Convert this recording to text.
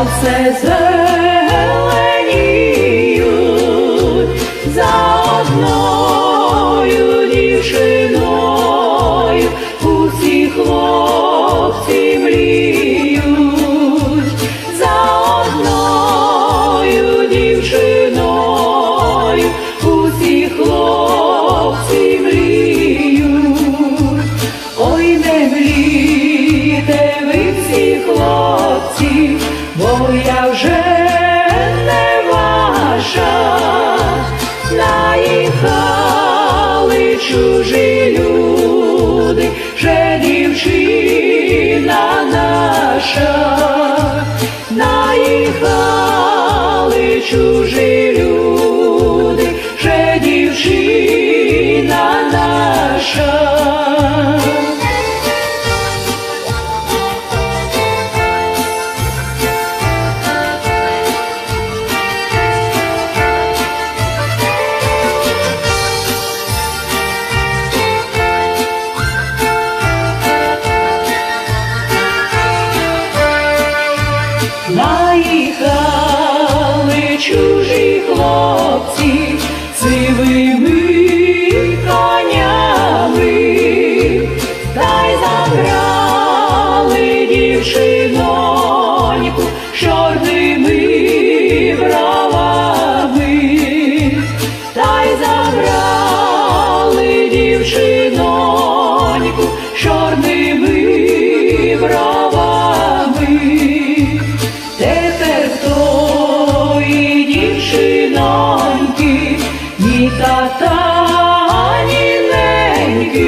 on ses heures. хаті, бо я вже не ваша, наїхали чужі. чужі хлопці цивими конями, та й забрали дівчиноньку чорними. Та ніненьких